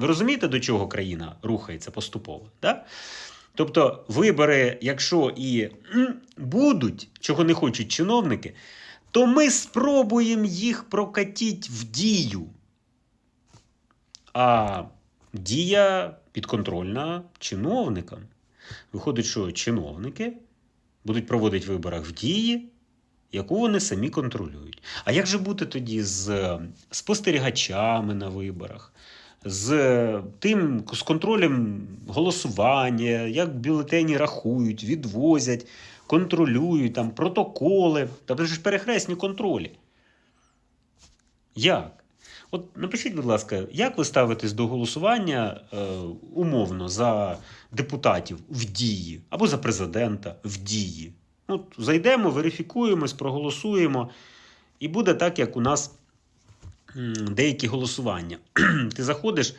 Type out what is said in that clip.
Ви розумієте, до чого країна рухається поступово? Да? Тобто, вибори, якщо і будуть, чого не хочуть чиновники, то ми спробуємо їх прокатити в дію. А дія підконтрольна чиновникам. Виходить, що чиновники будуть проводити в виборах в дії, яку вони самі контролюють. А як же бути тоді з е, спостерігачами на виборах, з е, тим, з контролем голосування, як бюлетені рахують, відвозять, контролюють, там, протоколи, тобто ж перехресні контролі. Як? От напишіть, будь ласка, як ви ставитесь до голосування е, умовно за депутатів в дії або за президента в дії? От зайдемо, верифікуємось, проголосуємо, і буде так, як у нас деякі голосування. Ти заходиш